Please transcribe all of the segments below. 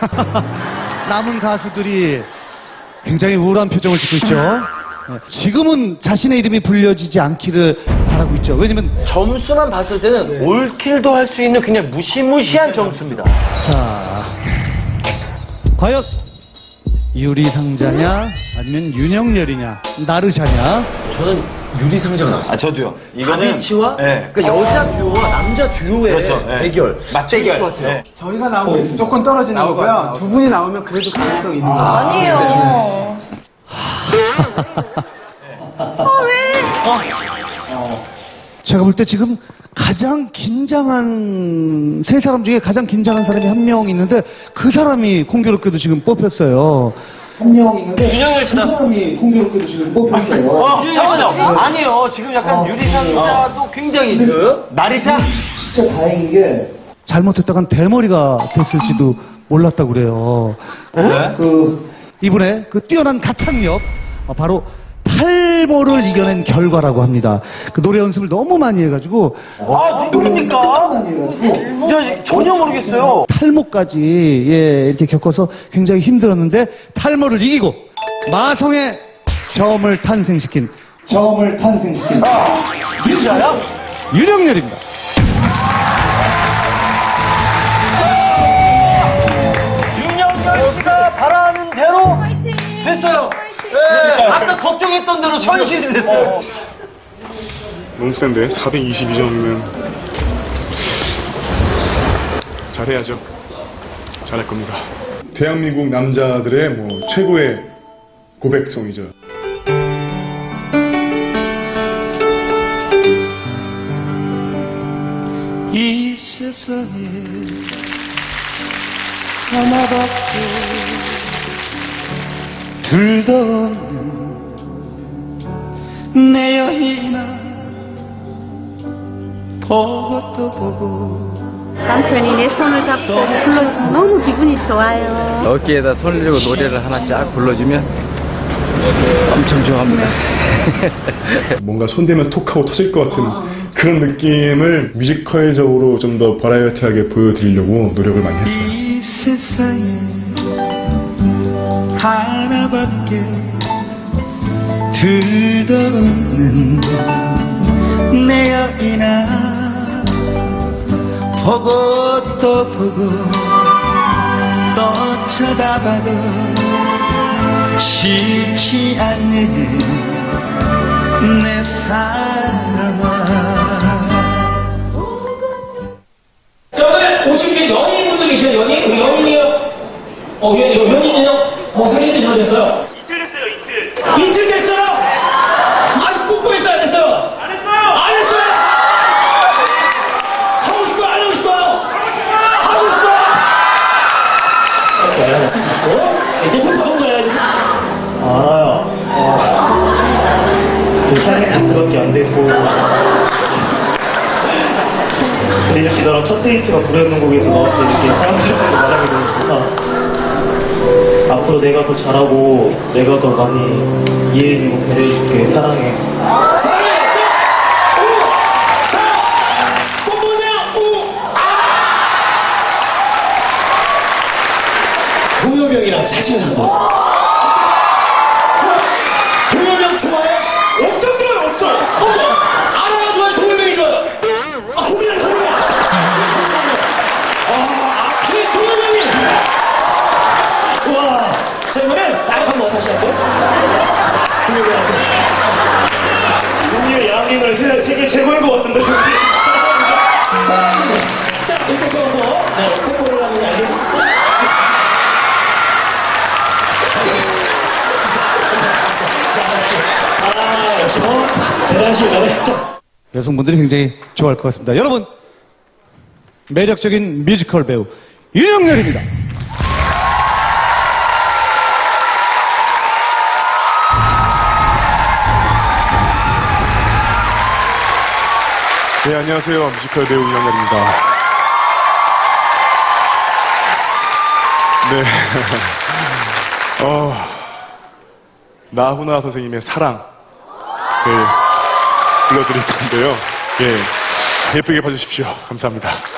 남은 가수들이 굉장히 우울한 표정을 짓고 있죠. 네, 지금은 자신의 이름이 불려지지 않기를 바라고 있죠. 왜냐면 점수만 봤을 때는 올킬도 할 수 있는 그냥 무시무시한 점수입니다. 자 과연 유리 상자냐 아니면 윤영열이냐 나르샤냐 저는 유리 상자가 나왔어요. 아 저도요. 이거는 다비치와 네. 그러니까 여자 듀오와 남자 듀오의 그렇죠. 네. 대결. 맞대결. 재밌을 것 같아요. 네. 저희가 나오면 무조건 떨어지는 거고요. 두 분이 나오면 그래도 가능성 있는 거예요. 아니에요. 아, 왜? 제가 볼 때 지금 가장 긴장한 세 사람 중에 가장 긴장한 사람이 한 명 있는데 그 사람이 공교롭게도 지금 뽑혔어요. 한 명 있는데 씨다. 그 사람이 공교롭게도 지금 뽑혔어요. 어, 잠깐만요. 아니요. 지금 약간 유리상자도 굉장히 지금. 나리자? 진짜 다행인 게 잘못했다간 대머리가 됐을지도 몰랐다고 그래요. 네? 그 이분의 그 뛰어난 가창력 어, 바로 탈모를 이겨낸 결과라고 합니다. 그 노래 연습을 너무 많이 해가지고 아, 누굽니까? 야, 전혀 모르겠어요. 탈모까지 예, 이렇게 겪어서 굉장히 힘들었는데 탈모를 이기고 마성의 점을 탄생시킨 점을 탄생시킨 유자야? 윤영열입니다. 윤영열 씨가 바라는 대로! 됐어요. 예, 아까 걱정했던 대로 현실이 됐어요. 너무 센데 422점이면 잘해야죠. 잘할 겁니다. 대한민국 남자들의 뭐 최고의 고백송이죠. 이 세상에 하나밖에 둘도 없는 내 여인아 보고 또 보고 남편이 내 손을 잡고 불러주면 너무 기분이 좋아요. 어깨에다 손을 들고 노래를 하나 쫙 불러주면 엄청 좋아합니다. 뭔가 손대면 톡하고 터질 것 같은 그런 느낌을 뮤지컬적으로 좀 더 버라이어티하게 보여드리려고 노력을 많이 했어요. 하나밖에 둘도 없는 내 여인아 보고 또 보고 또 쳐다봐도 싫지 않는 내사 데이트가 부르는 곡에서 너한테 이렇게 사랑스럽게 말하게 너무 좋다. 앞으로 내가 더 잘하고 내가 더 많이 이해해주고 배려해줄게. 사랑해. 아! 동요병이랑 사진을 한 번. 동요병 좋아해? 엄청 좋아요, 엄청! 엄청! 번엔 나를 한번 다시 할게요. 동요병한테. 우리의 양인을 세계, 세계 최고인 것 같은데, 자, 자, 이렇게 세워서, 네, 뽀뽀를 하는 게 알겠습니다. 아, 역시 뭐, 대단하시네. 자, 여성분들이 굉장히 좋아할 것 같습니다. 여러분, 매력적인 뮤지컬 배우 윤영열입니다. 네, 안녕하세요. 뮤지컬 배우 이영렬입니다. 네. 어, 나훈아 선생님의 사랑. 네, 불러드릴 건데요. 예, 예쁘게 봐주십시오. 감사합니다.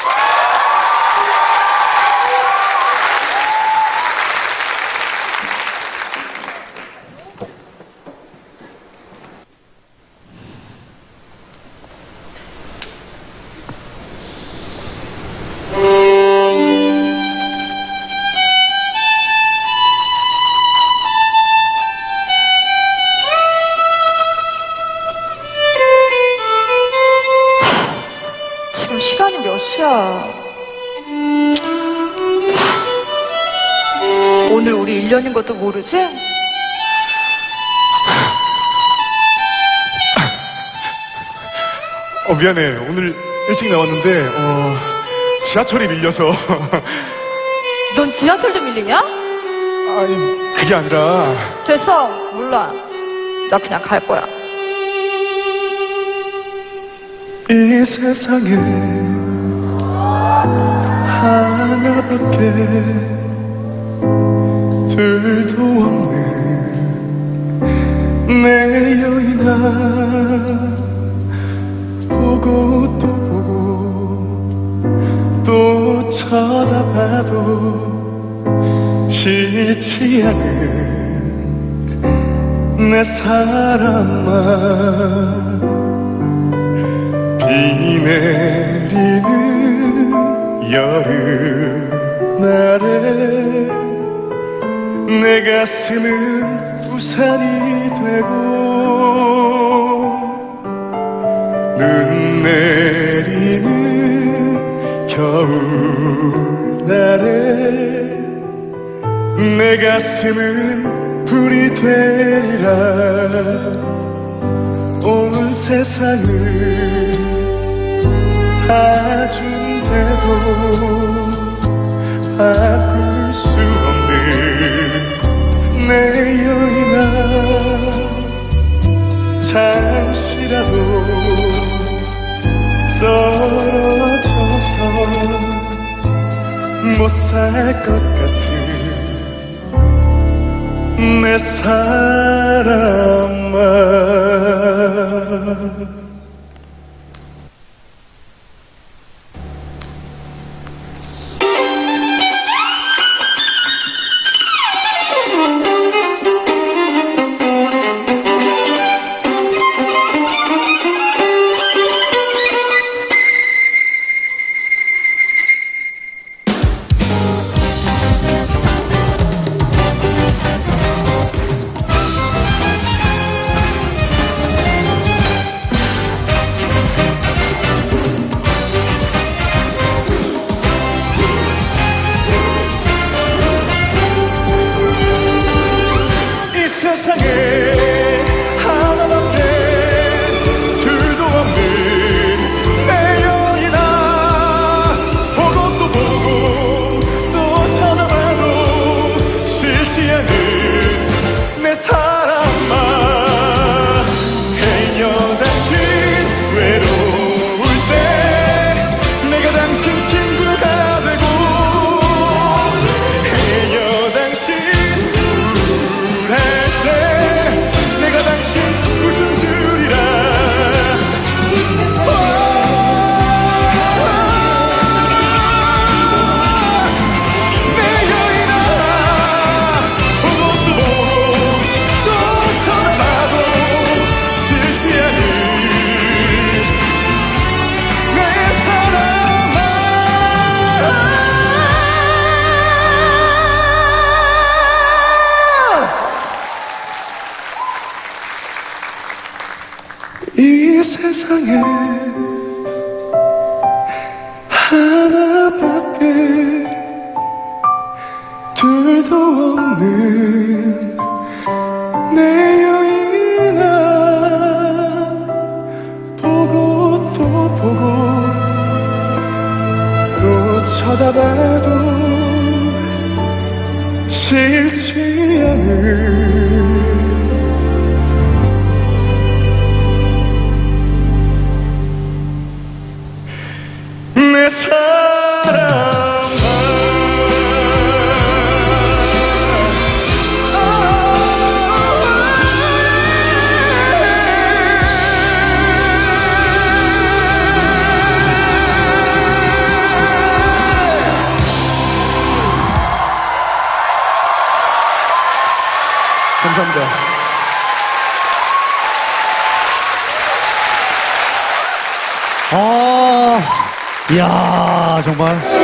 1년인 것도 모르지? 어, 미안해. 오늘 일찍 나왔는데, 어, 지하철이 밀려서. 넌 지하철도 밀리냐? 아니, 그게 아니라. 됐어. 몰라. 나 그냥 갈 거야. 이 세상에 하나밖에 둘도 없는 내 여인아 보고 또 보고 또 쳐다봐도 싫지 않은 내 사람아. 비내 내 가슴은 우산이 되고 눈 내리는 겨울날에 내 가슴은 불이 되리라. 온 세상을 봐준대도 바꿀 수 없는 내여 또 쳐다봐도 싫지 않은 감사합니다. 아, 이야, 정말.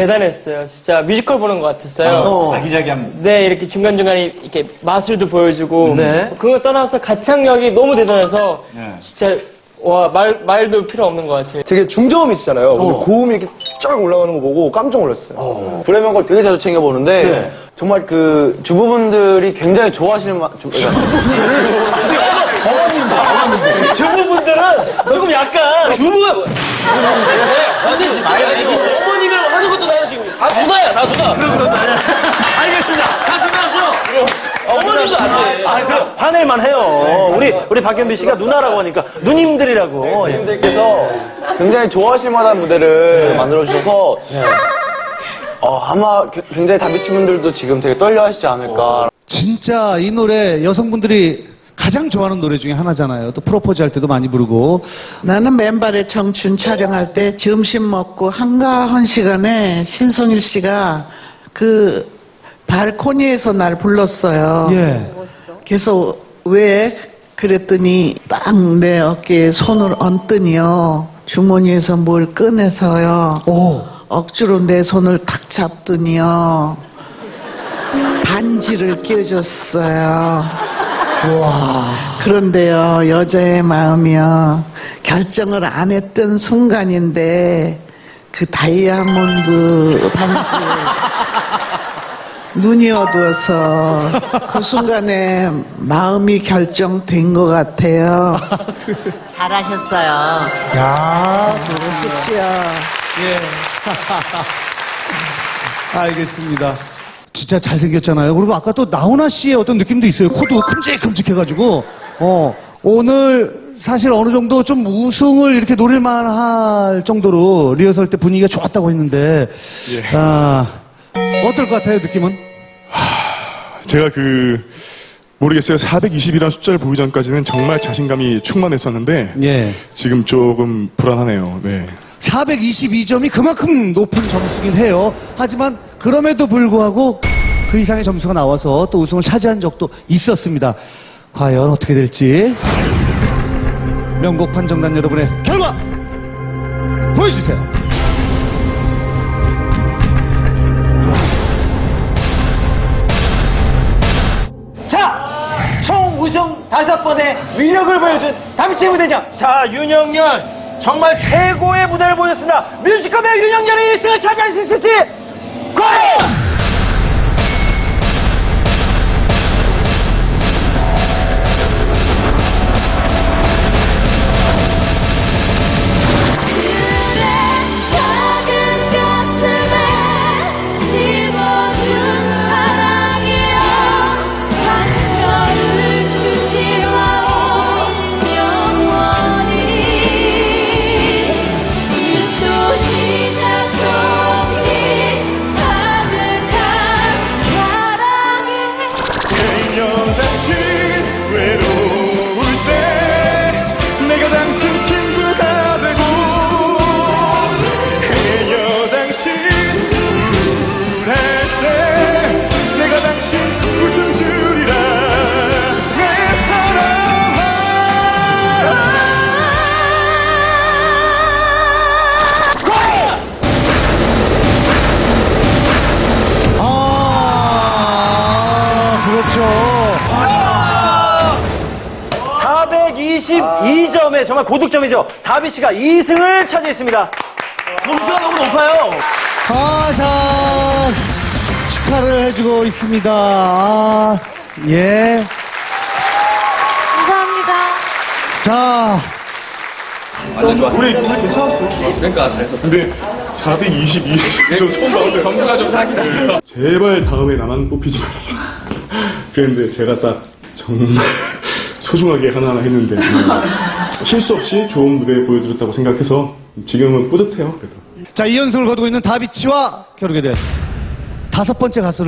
대단했어요. 진짜 뮤지컬 보는 것 같았어요. 아기자기한. 네, 이렇게 중간중간에 이렇게 마술도 보여주고. 네. 그거 떠나서 가창력이 너무 대단해서 네. 진짜, 와, 말, 말도 필요 없는 것 같아요. 되게 중저음이 있잖아요. 근데 고음이 이렇게 쫙 올라가는 거 보고 깜짝 놀랐어요. 브레멘 걸 되게 자주 챙겨보는데 정말 그 주부분들이 굉장히 좋아하시는 마, 주, 주부분들은 조금 약간 주부가 뭐- 화내지 마요. 다 누나야, 다 누나. 알겠습니다. 다 누나죠. 어머니도 안 돼. 아, 그 화낼만 해요. 우리 우리 박현비 씨가 누나라고 하니까 누님들이라고. 예. 님들께서 굉장히 좋아하실 만한 무대를 만들어 주셔서 어, 아마 게- 굉장히 다비치 분들도 지금 되게 떨려 하시지 않을까. 진짜 이 노래 여성분들이 가장 좋아하는 노래 중에 하나잖아요. 또 프로포즈 할 때도 많이 부르고. 나는 맨발의 청춘 촬영할 때 점심 먹고 한가한 시간에 신성일 씨가 그 발코니에서 날 불렀어요. 예. 그래서 왜 그랬더니 딱 내 어깨에 손을 얹더니요. 주머니에서 뭘 꺼내서요. 오. 억지로 내 손을 탁 잡더니요. 반지를 껴줬어요. 그런데요, 여자의 마음이요, 결정을 안 했던 순간인데, 그 다이아몬드 반지, 눈이 어두워서, 그 순간에 마음이 결정된 것 같아요. 잘하셨어요. 야, 그러셨죠. 예. 알겠습니다. 진짜 잘생겼잖아요. 그리고 아까 또 나훈아 씨의 어떤 느낌도 있어요. 코도 큼직큼직해가지고. 어, 오늘 사실 어느 정도 좀 우승을 이렇게 노릴만 할 정도로 리허설 때 분위기가 좋았다고 했는데, 예. 아, 어떨 것 같아요, 느낌은? 제가 그 모르겠어요. 420이라는 숫자를 보기 전까지는 정말 자신감이 충만했었는데 예. 지금 조금 불안하네요. 네. 422점이 그만큼 높은 점수긴 해요. 하지만 그럼에도 불구하고 그 이상의 점수가 나와서 또 우승을 차지한 적도 있었습니다. 과연 어떻게 될지 명곡 판정단 여러분의 결과 보여주세요. 다섯 번의 위력을 보여준 다비치 무대장. 자, 윤영열. 정말 최고의 무대를 보였습니다. 뮤지컬의 윤영열이 1승을 차지할 수 있을지. 과연! 정말 고득점이죠. 다비 씨가 2승을 차지했습니다. 점수가 너무 높아요. 아, 자, 축하를 해주고 있습니다. 아, 예. 감사합니다. 자, 완전 좋았어요. 우리 우리 괜찮았어. 그러니까 잘했어. 근데 422, 저 처음 봤는데 점수가 좀 사기다. 제발 다음에 나만 뽑히지 마라. 그랬는데 제가 딱 정말 소중하게 하나하나 했는데 실수 없이 좋은 무대 보여드렸다고 생각해서 지금은 뿌듯해요. 그래도. 자, 2연승을 거두고 있는 다비치와 겨루게 된 다섯 번째 가수를